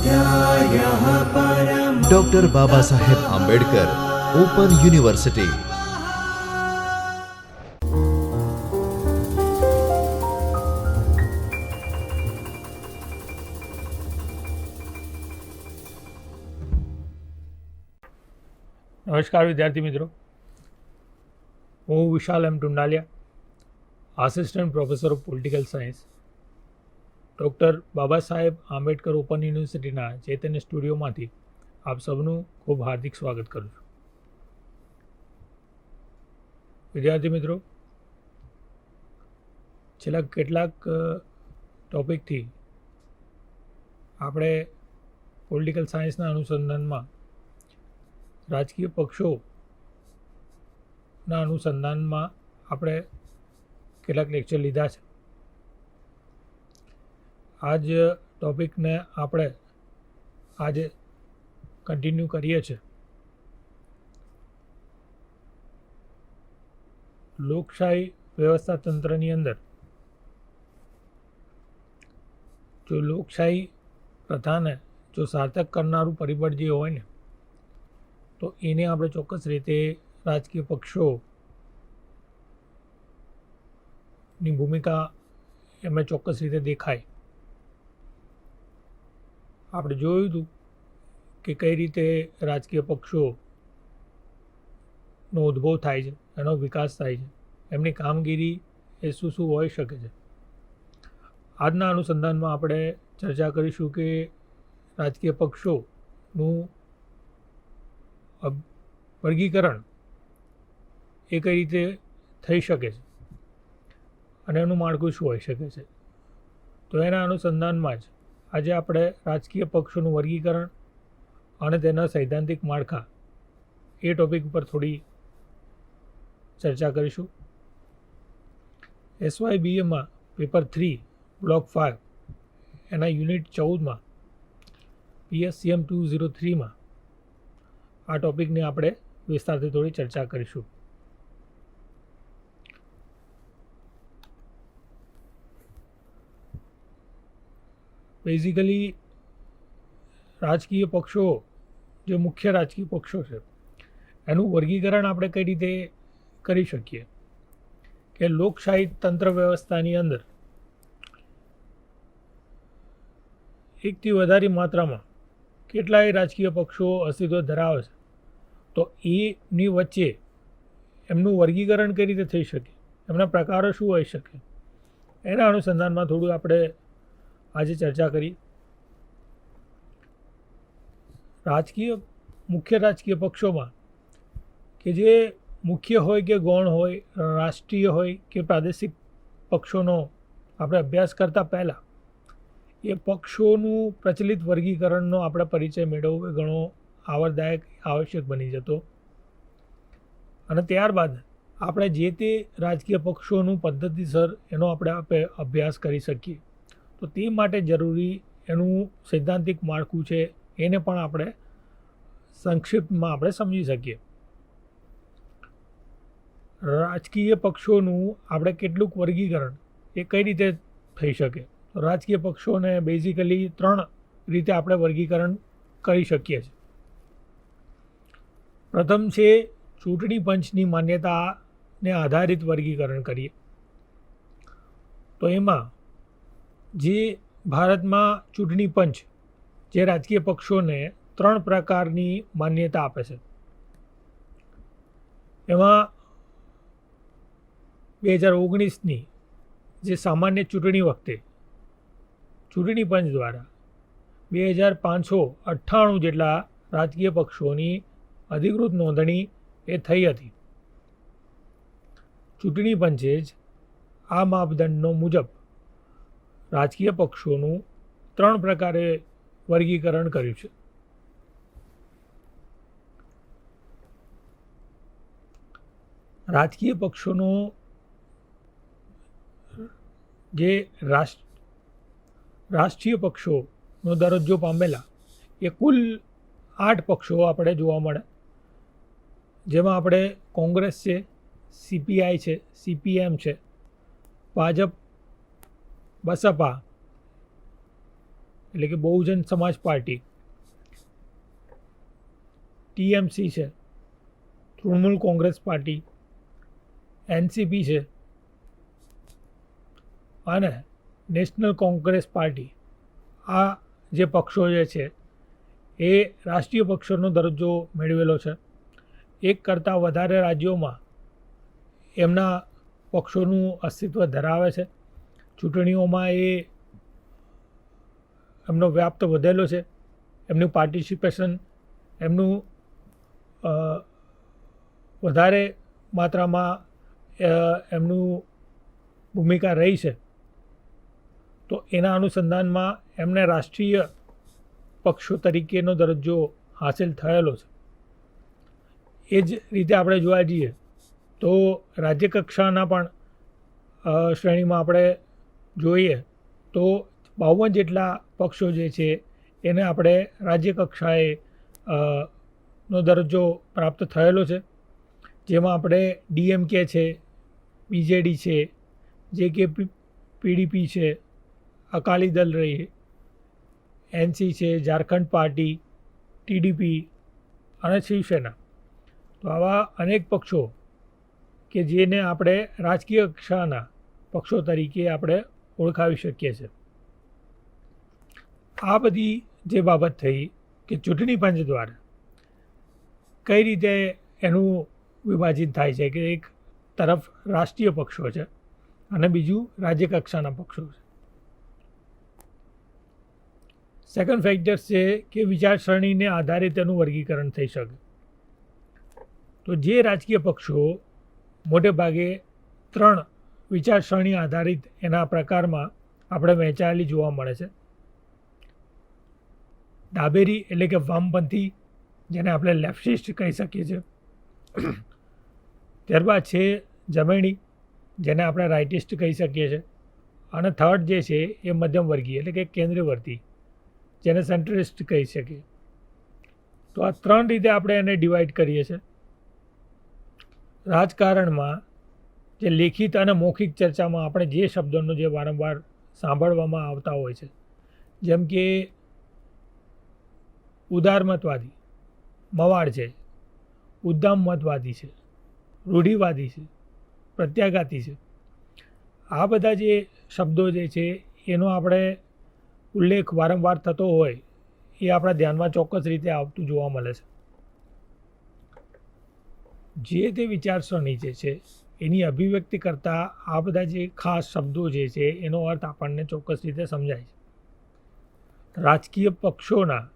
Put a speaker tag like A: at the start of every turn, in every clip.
A: स्वाध्यायः परम
B: ડોક્ટર બાબા Saheb Ambedkar open university
C: નમસ્કાર વિદ્યાર્થી મિત્રો હું Vishal M Tundaliya assistant professor of political science doctor Baba Saheb Ambedkar open યુનિવર્સિટીના ચેતન સ્ટુડિયોમાંથી આપ સૌનું ખૂબ હાર્દિક સ્વાગત કરું છું. વિદ્યાર્થી મિત્રો, છેલ્લા કેટલાક ટૉપિકથી આપણે પોલિટિકલ સાયન્સના અનુસંધાનમાં રાજકીય પક્ષોના અનુસંધાનમાં આપણે કેટલાક લેક્ચર લીધા છે. આજ ટોપિકને આપણે આજે કન્ટિન્યુ કરીએ છીએ. લોકશાહી વ્યવસ્થા તંત્રની અંદર જો લોકશાહી પ્રથાને જો સાર્થક કરનારું પરિબળ જે હોય ને, તો એને આપણે ચોક્કસ રીતે રાજકીય પક્ષોની ભૂમિકા એમાં ચોક્કસ રીતે દેખાય. આપણે જોયું હતું કે કઈ રીતે રાજકીય પક્ષોનો ઉદ્ભવ થાય છે, એનો વિકાસ થાય છે, એમની કામગીરી એ શું શું હોઈ શકે છે. આજના અનુસંધાનમાં આપણે ચર્ચા કરીશું કે રાજકીય પક્ષોનું વર્ગીકરણ એ કઈ રીતે થઈ શકે છે અને એનું માળખું શું હોઈ શકે છે. તો એના અનુસંધાનમાં જ આજે આપણે રાજકીય પક્ષોનું વર્ગીકરણ અને તેના સૈદ્ધાંતિક માળખા એ ટોપિક ઉપર થોડી ચર્ચા કરીશું. એસવાયબીએમાં પેપર થ્રી, બ્લોક ફાઇવ, એના યુનિટ ચૌદમાં પીએસસીએમ ટુ ઝીરો થ્રીમાં આ ટોપિકની આપણે વિસ્તારથી થોડી ચર્ચા કરીશું. બેઝિકલી રાજકીય પક્ષો, જે મુખ્ય રાજકીય પક્ષો છે, એનું વર્ગીકરણ આપણે કઈ રીતે કરી શકીએ? કે લોકશાહી તંત્ર વ્યવસ્થાની અંદર એકથી વધારે માત્રામાં કેટલાય રાજકીય પક્ષો અસ્તિત્વ ધરાવે છે, તો એની વચ્ચે એમનું વર્ગીકરણ કઈ રીતે થઈ શકે? એમના પ્રકારો શું હોઈ શકે? એના અનુસંધાનમાં થોડું આપણે આજે ચર્ચા કરી. રાજકીય, મુખ્ય રાજકીય પક્ષોમાં કે જે મુખ્ય હોય કે ગૌણ હોય, રાષ્ટ્રીય હોય કે પ્રાદેશિક પક્ષોનો આપણે અભ્યાસ કરતાં પહેલાં એ પક્ષોનું પ્રચલિત વર્ગીકરણનો આપણે પરિચય મેળવવો એ ઘણો આવરદાયક, આવશ્યક બની જતો. અને ત્યારબાદ આપણે જે તે રાજકીય પક્ષોનું પદ્ધતિસર એનો આપણે આપણે અભ્યાસ કરી શકીએ. તો તે માટે જરૂરી એનું સૈદ્ધાંતિક માળખું છે, એને પણ આપણે સંક્ષિપ્તમાં આપણે સમજી શકીએ. રાજકીય પક્ષોનું આપણે કેટલુંક વર્ગીકરણ એ કઈ રીતે થઈ શકે? રાજકીય પક્ષોને બેઝિકલી ત્રણ રીતે આપણે વર્ગીકરણ કરી શકીએ છીએ. પ્રથમ છે ચૂંટણી પંચની માન્યતાને આધારિત વર્ગીકરણ કરીએ. તો એમાં જે ભારતમાં ચૂંટણી પંચ જે રાજકીય પક્ષોને ત્રણ પ્રકારની માન્યતા આપે છે. એમાં બે હજાર ઓગણીસની જે સામાન્ય ચૂંટણી વખતે ચૂંટણી પંચ દ્વારા બે હજાર પાંચસો અઠ્ઠાણું જેટલા રાજકીય પક્ષોની અધિકૃત નોંધણી એ થઈ હતી. ચૂંટણી પંચે જ આ માપદંડનો મુજબ રાજકીય પક્ષોનું ત્રણ પ્રકારે વર્ગીકરણ કર્યું છે. રાજકીય પક્ષોનો જે રાષ્ટ્ર, રાષ્ટ્રીય પક્ષોનો દરજ્જો પામેલા એ કુલ આઠ પક્ષો આપણે જોવા મળે. જેમાં આપણે કોંગ્રેસ છે સીપીઆઈ છે સીપીએમ છે, ભાજપ બસપા. એટલે કે બહુજન સમાજ પાર્ટી. ટીએમસી છે. તૃણમૂલ કોંગ્રેસ પાર્ટી. એનસીપી છે. અને નેશનલ કોંગ્રેસ પાર્ટી. આ જે પક્ષો જે છે, એ રાષ્ટ્રીય પક્ષોનો દરજ્જો મેળવેલો છે. એક કરતાં વધારે રાજ્યોમાં એમના પક્ષોનું અસ્તિત્વ ધરાવે છે. ચૂંટણીઓમાં એ એમનો વ્યાપ્ત વધેલો છે. એમનું પાર્ટિસિપેશન એમનું વધારે માત્રામાં એમનું ભૂમિકા રહી છે. તો એના અનુસંધાનમાં એમને રાષ્ટ્રીય પક્ષો તરીકેનો દરજ્જો હાંસિલ થયેલો છે. એ જ રીતે આપણે જોવા જઈએ તો રાજ્ય કક્ષાના પણ શ્રેણીમાં આપણે જોઈએ તો બાવન જેટલા પક્ષો જે છે, એને આપણે રાજ્ય કક્ષાએ નો દરજ્જો પ્રાપ્ત થયેલો છે. જેમાં આપણે ડીએમકે છે, બીજેડી છે, જે કે પીડીપી છે, અકાલી દળ રહી, એનસી છે, ઝારખંડ પાર્ટી, ટીડીપી અને શિવસેના. તો આવા અનેક પક્ષો કે જેને આપણે રાજકીય કક્ષાના પક્ષો તરીકે આપણે ઓળખાવી શકીએ છીએ આ બધી જે બાબત થઈ કે ચૂંટણી પંચ દ્વારા કઈ રીતે એનું વિભાજિત થાય છે કે એક તરફ રાષ્ટ્રીય પક્ષો છે અને બીજું રાજ્ય કક્ષાના પક્ષો છે. સેકન્ડ ફેક્ટર્સ છે કે વિચારસરણીને આધારે તેનું વર્ગીકરણ થઈ શકે. તો જે રાજકીય પક્ષો મોટે ભાગે ત્રણ વિચારસરણી આધારિત એના પ્રકારમાં આપણે વહેંચાયેલી જોવા મળે છે. ડાબેરી એટલે કે વામપંથી, જેને આપણે લેફ્ટિસ્ટ કહી શકીએ છીએ. ત્યારબાદ છે જમણી, જેને આપણે રાઇટિસ્ટ કહી શકીએ છીએ. અને થર્ડ જે છે એ મધ્યમવર્ગીય એટલે કે કેન્દ્રવર્તી, જેને સેન્ટ્રિસ્ટ કહી શકીએ. તો આ ત્રણ રીતે આપણે એને ડિવાઈડ કરીએ છીએ. રાજકારણમાં જે લેખિત અને મૌખિક ચર્ચામાં આપણે જે શબ્દોનો જે વારંવાર સાંભળવામાં આવતા હોય છે, જેમ કે ઉદારમતવાદી, મવાડ છે, ઉદ્દામમતવાદી છે, રૂઢિવાદી છે, પ્રત્યાઘાતી છે. આ બધા જે શબ્દો જે છે, એનો આપણે ઉલ્લેખ વારંવાર થતો હોય, એ આપણા ધ્યાનમાં ચોક્કસ રીતે આવતું જોવા મળે છે. જે તે વિચારસરણી જે છે એની અભિવ્યક્તિ કરતાં આ બધા જે ખાસ શબ્દો જે છે, એનો અર્થ આપણને ચોક્કસ રીતે સમજાય છે. રાજકીય પક્ષોના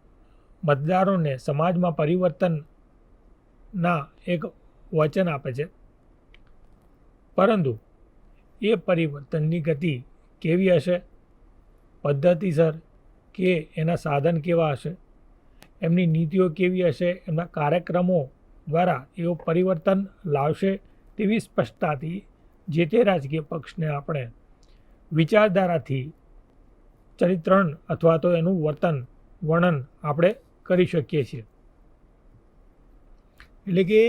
C: મતદારોને સમાજમાં પરિવર્તનના એક વચન આપે છે. પરંતુ એ પરિવર્તનની ગતિ કેવી હશે? પદ્ધતિસર કે એના સાધન કેવા હશે? એમની નીતિઓ કેવી હશે? એમના કાર્યક્રમો દ્વારા એવો પરિવર્તન લાવશે તેવી સ્પષ્ટતાથી જે તે રાજકીય પક્ષને આપણે વિચારધારાથી ચરિત્રણ અથવા તો એનું વર્તન, વર્ણન આપણે કરી શકીએ છીએ. એટલે કે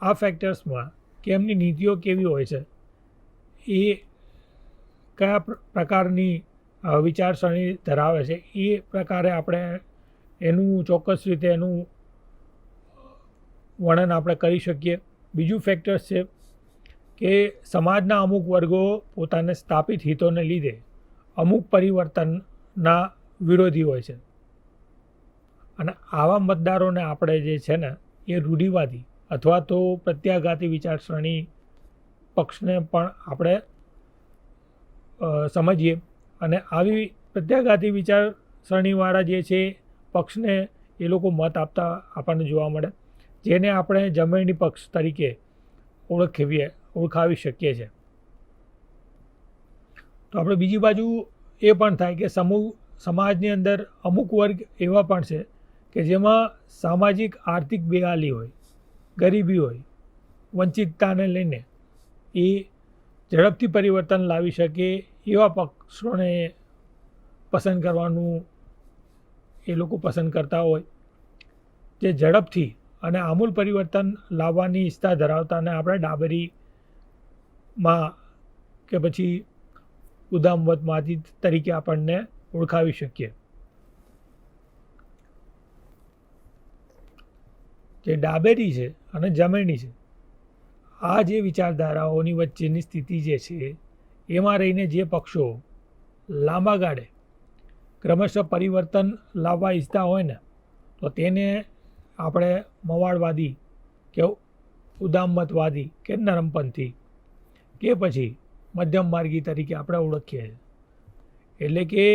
C: આ ફેક્ટર્સમાં કે એમની નીતિઓ કેવી હોય છે, એ કયા પ્રકારની વિચારસરણી ધરાવે છે, એ પ્રકારે આપણે એનું ચોક્કસ રીતે એનું વર્ણન આપણે કરી શકીએ. બીજું ફેક્ટર્સ છે કે સમાજના અમુક વર્ગો પોતાને સ્થાપિત હિતોને લીધે અમુક પરિવર્તનના વિરોધી હોય છે. અને આવા મતદારોને આપણે જે છે ને, એ રૂઢિવાદી અથવા તો પ્રત્યાઘાતી વિચારસરણી પક્ષને પણ આપણે સમજીએ અને આવી પ્રત્યાઘાતી વિચારસરણીવાળા જે છે પક્ષને એ લોકો મત આપતા આપણને જોવા મળે. જેને આપણે જમણી પક્ષ તરીકે ઓળખવીએ ઓળખાવી શકીએ છીએ. તો આપણે બીજી બાજુ એ પણ થાય કે સમૂહ, સમાજની અંદર અમુક વર્ગ એવા પણ છે કે જેમાં સામાજિક, આર્થિક બેહાલી હોય, ગરીબી હોય, વંચિતતાને લઈને એ ઝડપથી પરિવર્તન લાવી શકે એવા પક્ષોને પસંદ કરવાનું એ લોકો પસંદ કરતા હોય. જે ઝડપથી અને આમૂલ પરિવર્તન લાવવાની ઈચ્છા ધરાવતાને આપણે ડાબરીમાં કે પછી ઉદામવતવાદી તરીકે આપણને ઓળખાવી શકીએ. જે ડાબેરી છે અને જમણી છે, આ જે વિચારધારાઓની વચ્ચેની સ્થિતિ જે છે, એમાં રહીને જે પક્ષો લાંબા ગાળે ક્રમશઃ પરિવર્તન લાવવા ઈચ્છતા હોય ને, તો તેને આપણે મવાળવાદી કે ઉદામતવાદી કે નરમપંથી કે પછી મધ્યમ માર્ગી તરીકે આપણે ઓળખીએ એટલે કે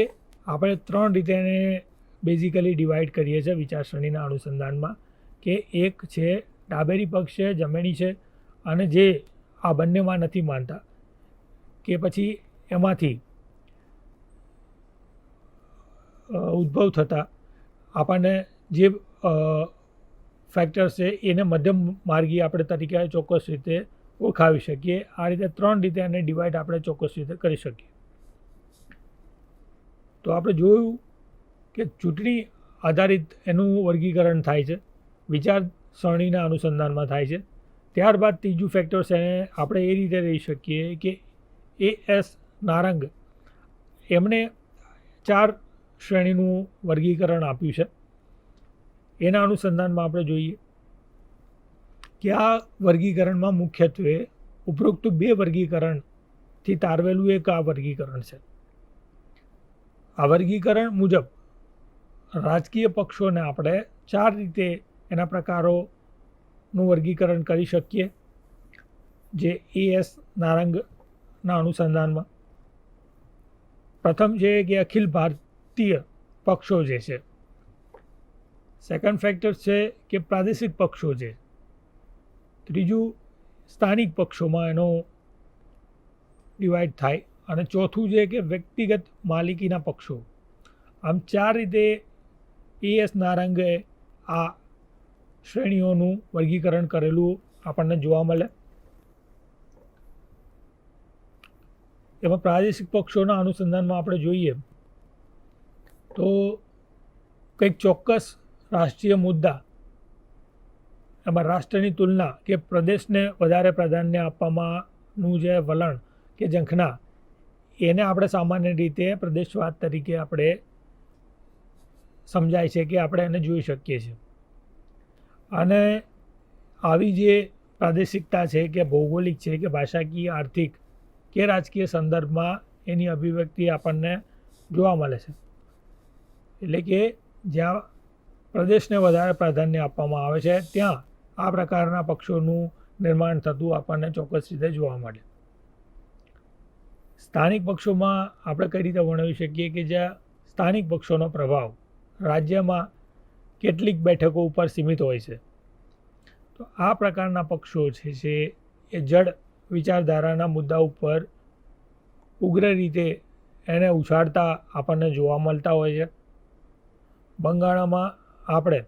C: આપણે ત્રણ રીતે એને બેઝિકલી ડિવાઈડ કરીએ છીએ વિચારસરણીના અનુસંધાનમાં કે એક છે ડાબેરી પક્ષ છે, જમણી છે અને જે આ બંનેમાં નથી માનતા કે પછી એમાંથી ઉદ્ભવ થતા આપણને જે ફેક્ટર્સ છે, એને મધ્યમ માર્ગી આપણે તરીકે ચોક્કસ રીતે ઓળખાવી શકીએ. આ રીતે ત્રણ રીતે એને ડિવાઈડ આપણે ચોક્કસ રીતે કરી શકીએ. તો આપણે જોયું કે ચૂંટણી આધારિત એનું વર્ગીકરણ થાય છે, વિચારસરણીના અનુસંધાનમાં થાય છે. ત્યારબાદ ત્રીજું ફેક્ટર્સ એને આપણે એ રીતે રહી શકીએ કે એ એસ નારંગ, એમણે ચાર શ્રેણીનું વર્ગીકરણ આપ્યું છે. એના અનુસંધાનમાં આપણે જોઈએ કે આ વર્ગીકરણમાં મુખ્યત્વે ઉપરોક્ત બે વર્ગીકરણથી તારવેલું એક આ વર્ગીકરણ છે. આ વર્ગીકરણ મુજબ રાજકીય પક્ષોને આપણે ચાર રીતે એના પ્રકારોનું વર્ગીકરણ કરી શકીએ. જે એ એસ નારંગના અનુસંધાનમાં. પ્રથમ છે કે અખિલ ભારતીય પક્ષો જે છે સેકન્ડ ફેક્ટર છે કે પ્રાદેશિક પક્ષો છે. ત્રીજું, સ્થાનિક પક્ષોમાં એનો ડિવાઈડ થાય. અને ચોથું છે કે વ્યક્તિગત માલિકીના પક્ષો. આમ ચાર રીતે એએસ નારંગે આ શ્રેણીઓનું વર્ગીકરણ કરેલું આપણને જોવા મળે. એમાં પ્રાદેશિક પક્ષોના અનુસંધાનમાં આપણે જોઈએ તો કંઈક ચોક્કસ રાષ્ટ્રીય મુદ્દા. એમાં રાષ્ટ્રની તુલના કે પ્રદેશને વધારે પ્રાધાન્ય આપવામાંનું જે વલણ કે ઝંખના, એને આપણે સામાન્ય રીતે પ્રદેશવાદ તરીકે આપણે સમજાય છે કે આપણે એને જોઈ શકીએ છીએ. અને આવી જે પ્રાદેશિકતા છે કે ભૌગોલિક છે કે ભાષાકીય, આર્થિક કે રાજકીય સંદર્ભમાં એની અભિવ્યક્તિ આપણને જોવા મળે છે. એટલે કે જ્યાં પ્રદેશને વધારે પ્રાધાન્ય આપવામાં આવે છે. ત્યાં આ પ્રકારના પક્ષોનું નિર્માણ થતું આપણને ચોક્કસ રીતે જોવા મળે. સ્થાનિક પક્ષોમાં આપણે કઈ રીતે વર્ણવી શકીએ કે જ્યાં સ્થાનિક પક્ષોનો પ્રભાવ રાજ્યમાં કેટલીક બેઠકો ઉપર સીમિત હોય છે? તો આ પ્રકારના પક્ષો છે જે એ જડ વિચારધારાના મુદ્દા ઉપર ઉગ્ર રીતે એને ઉછાળતા આપણને જોવા મળતા હોય છે. બંગાળમાં આપણે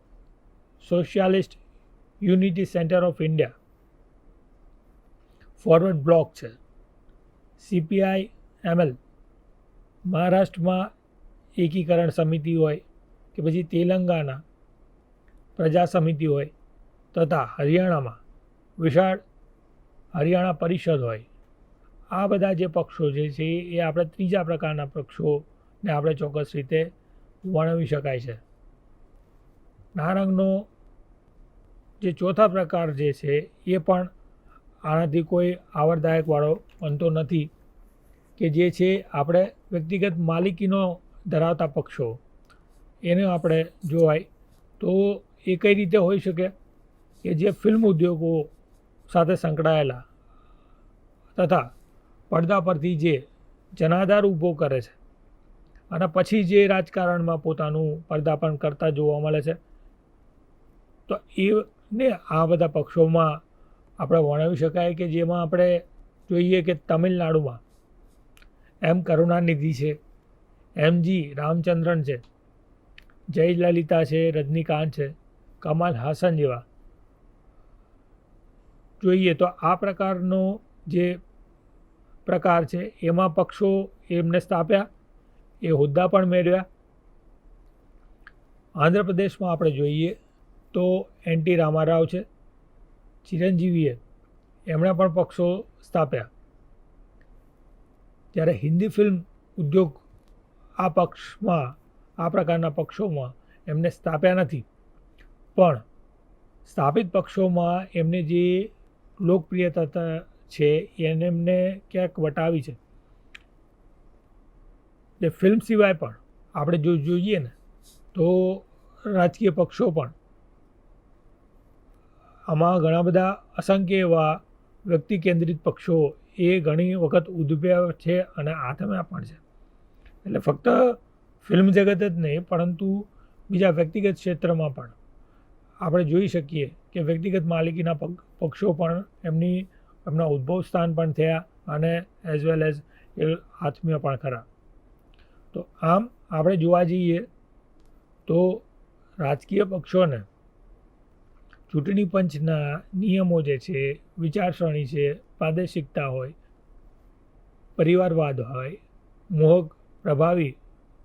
C: socialist unity centre of India forward bloc છે. સીપીઆઈ એમએલ મહારાષ્ટ્રમાં એકીકરણ સમિતિ હોય કે પછી તેલંગાના પ્રજા સમિતિ હોય તથા હરિયાણામાં વિશાળ હરિયાણા પરિષદ હોય. આ બધા જે પક્ષો જે છે એ આપણે ત્રીજા પ્રકારના પક્ષોને આપણે ચોક્કસ રીતે વર્ણવી શકાય છે. નારંગનો જે ચોથા પ્રકાર જે છે, એ પણ આનાથી કોઈ આવરદાયકવાળો બનતો નથી કે જે છે, આપણે વ્યક્તિગત માલિકીનો ધરાવતા પક્ષો. એને આપણે જોવાય તો એ કઈ રીતે હોઈ શકે કે જે ફિલ્મ ઉદ્યોગો સાથે સંકળાયેલા તથા પડદા પરથી જે જનાધાર ઊભો કરે છે અને પછી જે રાજકારણમાં પોતાનું પર્દાપણ કરતા જોવા મળે છે તો એને આ બધા પક્ષોમાં આપણે વર્ણવી શકાય કે જેમાં આપણે જોઈએ કે તમિલનાડુમાં એમ કરુણાનિધિ છે, એમ જી રામચંદ્રન છે, જયલલિતા છે, રજનીકાંત છે, કમલ હાસન જેવા. જોઈએ તો આ પ્રકારનો જે પ્રકાર છે, એમાં પક્ષો એમને સ્થાપ્યા, એ હોદ્દા પણ મેળવ્યા. આંધ્રપ્રદેશમાં આપણે જોઈએ તો એન રામારાવ છે. ચિરંજીવીએ એમણે પણ પક્ષો સ્થાપ્યા. જ્યારે હિન્દી ફિલ્મ ઉદ્યોગ આ પક્ષમાં, આ પ્રકારના પક્ષોમાં એમને સ્થાપ્યા નથી. પણ સ્થાપિત પક્ષોમાં એમને જે લોકપ્રિયતા છે, એને એમને ક્યાંક વટાવી છે. જે ફિલ્મ સિવાય પણ આપણે જો જોઈએ ને, તો રાજકીય પક્ષો પણ આમાં ઘણા બધા અસંખ્ય એવા વ્યક્તિ કેન્દ્રિત પક્ષો એ ઘણી વખત ઉદ્ભવ્યા છે અને આથમ્યા પણ છે. એટલે ફક્ત ફિલ્મ જગત જ નહીં, પરંતુ બીજા વ્યક્તિગત ક્ષેત્રમાં પણ. આપણે જોઈ શકીએ કે વ્યક્તિગત માલિકીના પગ, પક્ષો પણ એમની, એમના ઉદ્ભવ સ્થાન પણ થયા અને એઝ વેલ એઝ એ આત્મીય પણ ખરા. તો આમ આપણે જોવા જઈએ તો રાજકીય પક્ષોને ચૂંટણી પંચના નિયમો જે છે, વિચારસરણી છે, પ્રાદેશિકતા હોય, પરિવારવાદ હોય, મોહક, પ્રભાવી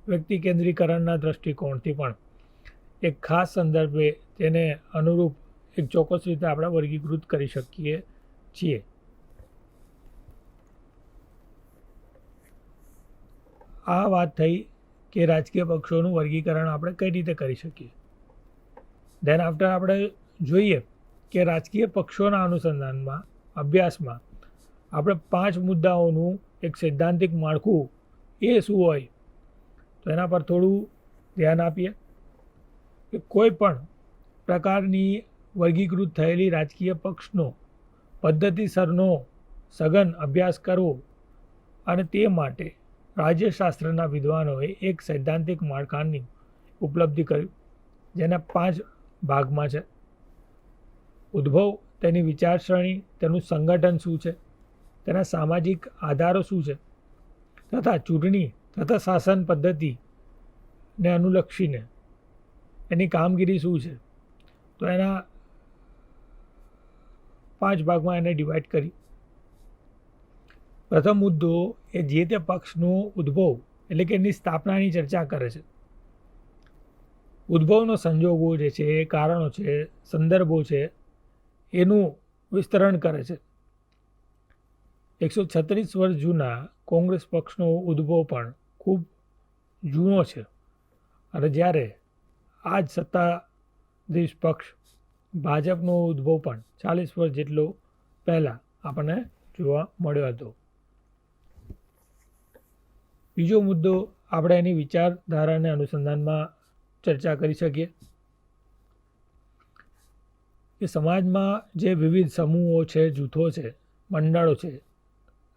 C: વ્યક્તિ કેન્દ્રીકરણના દૃષ્ટિકોણથી પણ એક ખાસ સંદર્ભે તેને અનુરૂપ એક ચોક્કસ રીતે આપણે વર્ગીકૃત કરી શકીએ છીએ. આ વાત થઈ કે રાજકીય પક્ષોનું વર્ગીકરણ આપણે કઈ રીતે કરી શકીએ? દેન આફ્ટર આપણે જોઈએ કે રાજકીય પક્ષોના અનુસંધાનમાં, અભ્યાસમાં આપણે પાંચ મુદ્દાઓનું એક સૈદ્ધાંતિક માળખું એ શું હોય, તો એના પર થોડું ધ્યાન આપીએ કે કોઈ પણ પ્રકારની વર્ગીકૃત થયેલી રાજકીય પક્ષનો પદ્ધતિસરનો સઘન અભ્યાસ કરવો અને તે માટે રાજ્યશાસ્ત્રના વિદ્વાનોએ એક સૈદ્ધાંતિક માળખાની ઉપલબ્ધિ કરી, જેના પાંચ ભાગમાં છે. ઉદ્ભવ, તેની વિચારસરણી, તેનું સંગઠન શું છે? તેના સામાજિક આધારો શું છે? તથા ચૂંટણી તથા શાસન પદ્ધતિને અનુલક્ષીને એની કામગીરી શું છે? તો એના પાંચ ભાગમાં એને ડિવાઈડ કરી. પ્રથમ મુદ્દો એ જે તે પક્ષનો ઉદ્ભવ એટલે કે એની સ્થાપનાની ચર્ચા કરે છે. ઉદ્ભવનો સંજોગો જે છે, કારણો છે, સંદર્ભો છે એનું વિસ્તરણ કરે છે. એકસો છત્રીસ વર્ષ જૂના કોંગ્રેસ પક્ષનો ઉદ્ભવ પણ ખૂબ જૂનો છે. અને જ્યારે આ જ સત્તાધીશ પક્ષ ભાજપનો ઉદ્ભવ પણ ચાલીસ વર્ષ જેટલો પહેલાં આપણને જોવા મળ્યો હતો. બીજો મુદ્દો આપણે એની વિચારધારાને અનુસંધાનમાં ચર્ચા કરી શકીએ. કે સમાજમાં જે વિવિધ સમૂહો છે, જૂથો છે, મંડળો છે,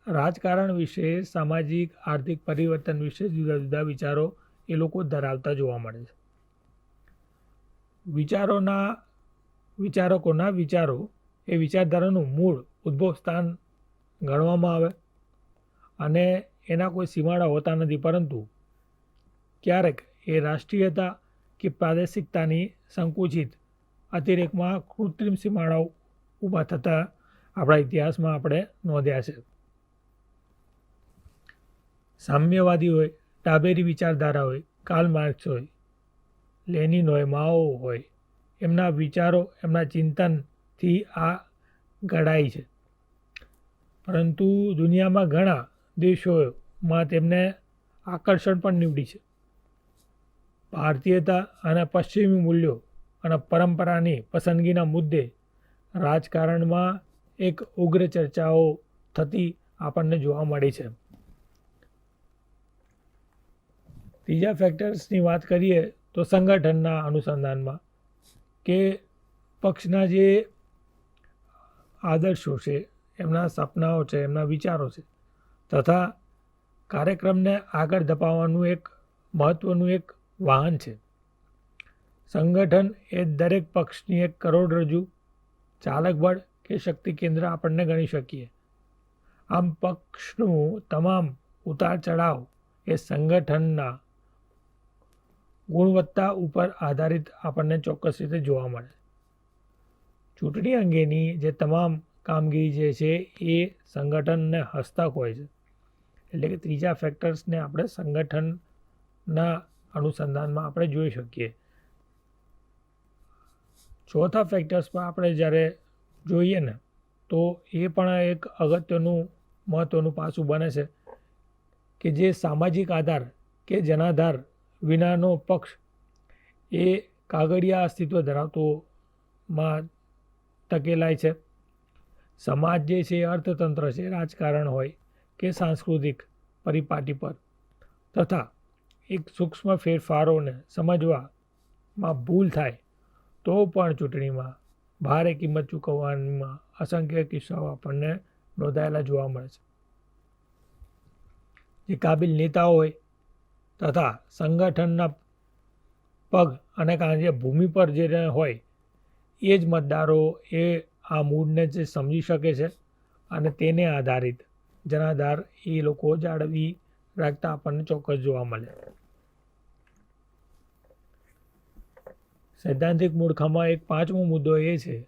C: રાજકારણ વિશે, સામાજિક, આર્થિક પરિવર્તન વિશે જુદા જુદા વિચારો એ લોકો ધરાવતા જોવા મળે છે. વિચારોના, વિચારકોના વિચારો એ વિચારધારાનું મૂળ ઉદ્ભવ સ્થાન ગણવામાં આવે અને એના કોઈ સીમાડા હોતા નથી, પરંતુ ક્યારેક એ રાષ્ટ્રીયતા કે પ્રાદેશિકતાની સંકુચિત અતિરેકમાં કૃત્રિમ સીમાડાઓ ઊભા થતાં આપણા ઇતિહાસમાં આપણે નોંધ્યા છે. સામ્યવાદી હોય, ડાબેરી વિચારધારા હોય કાર્લ માર્ક્સ હોય, લેનિન હોય, માઓ હોય, એમના વિચારો, એમના ચિંતનથી આ ઘડાય છે. પરંતુ દુનિયામાં ઘણા દેશોમાં તેમને આકર્ષણ પણ નીવડી છે. ભારતીયતા અને પશ્ચિમી મૂલ્યો અને પરંપરાની પસંદગીના મુદ્દે રાજકારણમાં એક ઉગ્ર ચર્ચાઓ થતી આપણને જોવા મળી છે. ત્રીજા ફેક્ટર્સની વાત કરીએ તો સંગઠનના અનુસંધાનમાં કે પક્ષના જે આદર્શો છે, એમના સપનાઓ છે, એમના વિચારો છે તથા કાર્યક્રમને આગળ ધપાવવાનું એક મહત્ત્વનું એક વાહન છે. સંગઠન એ દરેક પક્ષની એક કરોડરજ્જુ ચાલક બળ કે શક્તિ કેન્દ્ર આપણને ગણી શકીએ. આમ પક્ષનું તમામ ઉતાર ચઢાવ એ સંગઠનના ગુણવત્તા ઉપર આધારિત આપણને ચોક્કસ રીતે જોવા મળે. ચૂંટણી અંગેની જે તમામ કામગીરી જે છે એ સંગઠનને હસ્તક હોય છે. એટલે કે ત્રીજા ફેક્ટર્સને આપણે સંગઠનના અનુસંધાનમાં આપણે જોઈ શકીએ. ચોથા ફેક્ટર્સમાં આપણે જ્યારે જોઈએ ને, તો એ પણ એક અગત્યનું મહત્ત્વનું પાસું બને છે કે જે સામાજિક આધાર કે જનાધાર વિનાનો પક્ષ એ કાગળિયા અસ્તિત્વ ધરાવતો માં ટકેલાય છે. સમાજ જે છે અર્થતંત્ર છે, રાજકારણ હોય કે સાંસ્કૃતિક પરિપાટી પર. તથા એક સૂક્ષ્મ ફેરફારોને સમજવામાં ભૂલ થાય તો પણ ચૂંટણીમાં ભારે કિંમત ચૂકવવામાં અસંખ્ય કિસ્સાઓ આપણને નોંધાયેલા જોવા મળે છે. જે કાબિલ નેતાઓ હોય તથા સંગઠનના પગ અને કારણ જે ભૂમિ પર જે હોય, એ જ મતદારો એ આ મૂળને જે સમજી શકે છે અને તેને આધારિત જનાધાર એ લોકો જાળવી રાખતા આપણને ચોક્કસ જોવા મળે. સૈદ્ધાંતિક મૂળખામાં એક પાંચમો મુદ્દો એ છે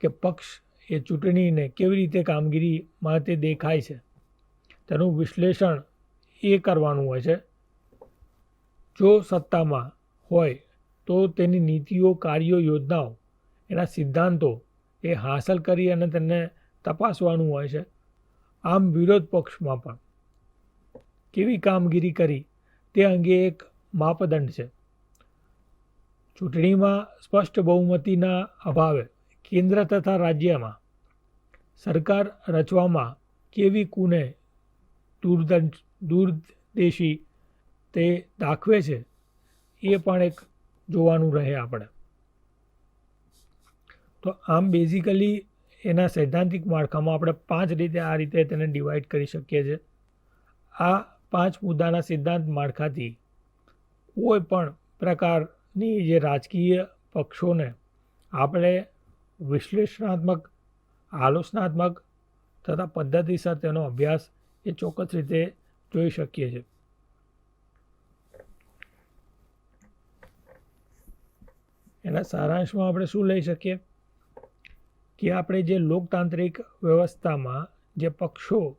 C: કે પક્ષ એ ચૂંટણીને કેવી રીતે કામગીરીમાં તે દેખાય છે. તેનું વિશ્લેષણ એ કરવાનું હોય છે. જો સત્તામાં હોય તો તેની નીતિઓ, કાર્યો, યોજનાઓ, એના સિદ્ધાંતો એ હાંસલ કરી અને તેને તપાસવાનું હોય છે. આમ વિરોધ પક્ષમાં પણ. કેવી કામગીરી કરી તે અંગે એક માપદંડ છે. ચૂંટણીમાં સ્પષ્ટ બહુમતીના અભાવે કેન્દ્ર તથા રાજ્યમાં સરકાર રચવામાં કેવી કુને દૂરદર્શ દૂરદેશી તે દાખવે છે, એ પણ એક જોવાનું રહે આપણે. તો આમ બેઝિકલી એના સૈદ્ધાંતિક માળખામાં આપણે પાંચ રીતે આ રીતે તેને ડિવાઈડ કરી શકીએ છીએ. આ પાંચ મુદ્દાના સિદ્ધાંત માળખાથી કોઈ પણ પ્રકારની જે રાજકીય પક્ષોને આપણે વિશ્લેષણાત્મક, આલોચનાત્મક તથા પદ્ધતિસર તેનો અભ્યાસ એ ચોક્કસ રીતે જોઈ શકીએ છીએ. એના સારાંશમાં આપણે શું લઈ શકીએ? કે આપણે જે લોકતાંત્રિક વ્યવસ્થામાં જે પક્ષો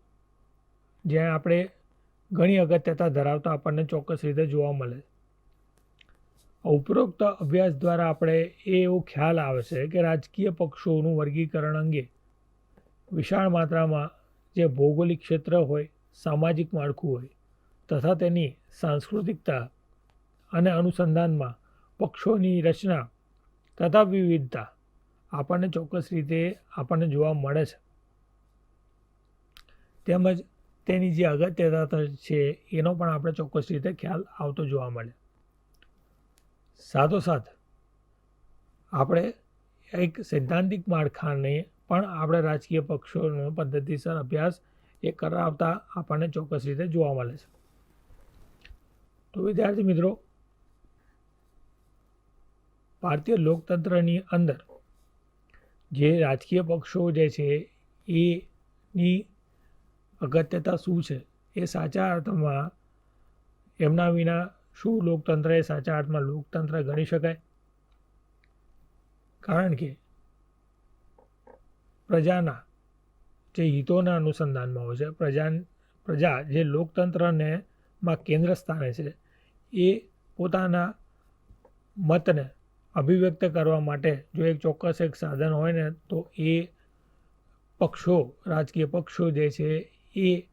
C: જ્યાં આપણે ઘણી અગત્યતા ધરાવતા આપણને ચોક્કસ રીતે જોવા મળે. ઉપરોક્ત અભ્યાસ દ્વારા આપણે એ એવો ખ્યાલ આવે છે કે રાજકીય પક્ષોનું વર્ગીકરણ અંગે વિશાળ માત્રામાં જે ભૌગોલિક ક્ષેત્ર હોય, સામાજિક માળખું હોય, તથા તેની સાંસ્કૃતિકતા અને અનુસંધાનમાં પક્ષોની રચના તથા વિવિધતા આપણને ચોક્કસ રીતે આપણને જોવા મળે છે. તેમજ તેની જે અગત્યતા છે, એનો પણ આપણે ચોક્કસ રીતે ખ્યાલ આવતો જોવા મળે. સાથોસાથ આપણે એક સૈદ્ધાંતિક માળખાને પણ આપણે રાજકીય પક્ષોનો પદ્ધતિસર અભ્યાસ એ કરાવતા આપણને ચોક્કસ રીતે જોવા મળે છે. તો વિદ્યાર્થી મિત્રો, ભારતીય લોકતંત્રની અંદર જે રાજકીય પક્ષો જે છે, એની અગત્યતા શું છે એ સાચા અર્થમાં એમના વિના શું લોકતંત્ર એ સાચા અર્થમાં લોકતંત્ર ગણી શકાય? કારણ કે પ્રજાના જે હિતોના અનુસંધાનમાં હોય છે, પ્રજા પ્રજા જે લોકતંત્રને માં કેન્દ્ર સ્થાને છે, એ પોતાના મતને અભિવ્યક્ત કરવા માટે જો એક ચોક્કસ એક સાધન હોય ને, તો એ પક્ષો, રાજકીય પક્ષો જે છે, એ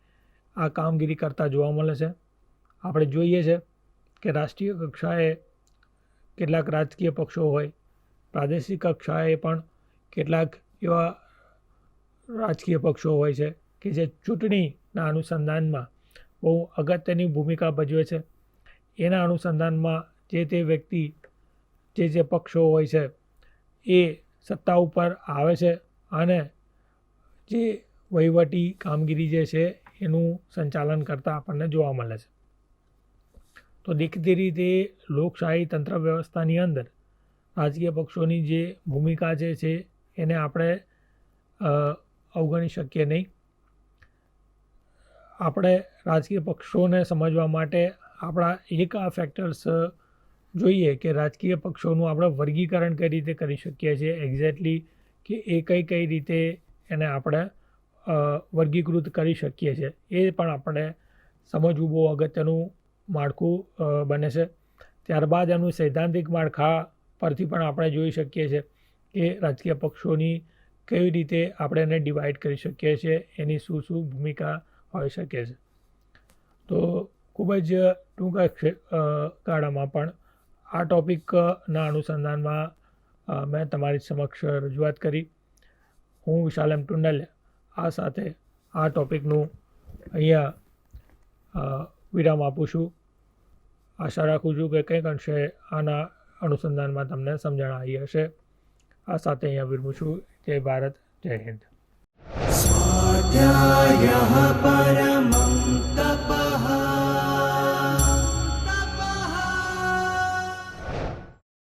C: આ કામગીરી કરતા જોવા મળે છે. આપણે જોઈએ છે કે રાષ્ટ્રીય કક્ષાએ કેટલાક રાજકીય પક્ષો હોય, પ્રાદેશિક કક્ષાએ પણ કેટલાક એવા રાજકીય પક્ષો હોય છે કે જે ચૂંટણીના અનુસંધાનમાં બહુ અગત્યની ભૂમિકા ભજવે છે. એના અનુસંધાનમાં જે તે વ્યક્તિ, જે જે પક્ષો હોય છે, એ સત્તા ઉપર આવે છે અને જે વહીવટી કામગીરી જે છે એનું સંચાલન કરતાં આપણને જોવા મળે છે. તો દેખીતી રીતે લોકશાહી તંત્ર વ્યવસ્થાની અંદર રાજકીય પક્ષોની જે ભૂમિકા જે છે, એને આપણે અવગણી શકીએ નહીં. આપણે રાજકીય પક્ષોને સમજવા માટે આપણા એક આ ફેક્ટર્સ જોઈએ કે રાજકીય પક્ષોનું આપણે વર્ગીકરણ કઈ રીતે કરી શકીએ છીએ એક્ઝેક્ટલી કે એ કઈ કઈ રીતે એને આપણે વર્ગીકૃત કરી શકીએ છીએ. એ પણ આપણે સમજવું બહુ અગત્યનું માળખું બને છે. ત્યારબાદ એનું સૈદ્ધાંતિક માળખા પરથી પણ આપણે જોઈ શકીએ છીએ કે રાજકીય પક્ષોની કેવી રીતે આપણે એને ડિવાઈડ કરી શકીએ છીએ, એની શું શું ભૂમિકા હોઈ શકે છે. તો ખૂબ જ ટૂંકા ગાળામાં પણ આ ટૉપિકના અનુસંધાનમાં મેં તમારી સમક્ષ રજૂઆત કરી. હું વિશાલ એમ ટુંડલ આ સાથે આ ટૉપિકનું અહીંયા વિરામ આપું છું. આશા રાખું છું કે કંઈક અંશે આના અનુસંધાનમાં તમને સમજણ આવી હશે. આ સાથે અહીંયા વિરમું છું. જય ભારત, જય હિન્દ.
A: પરમા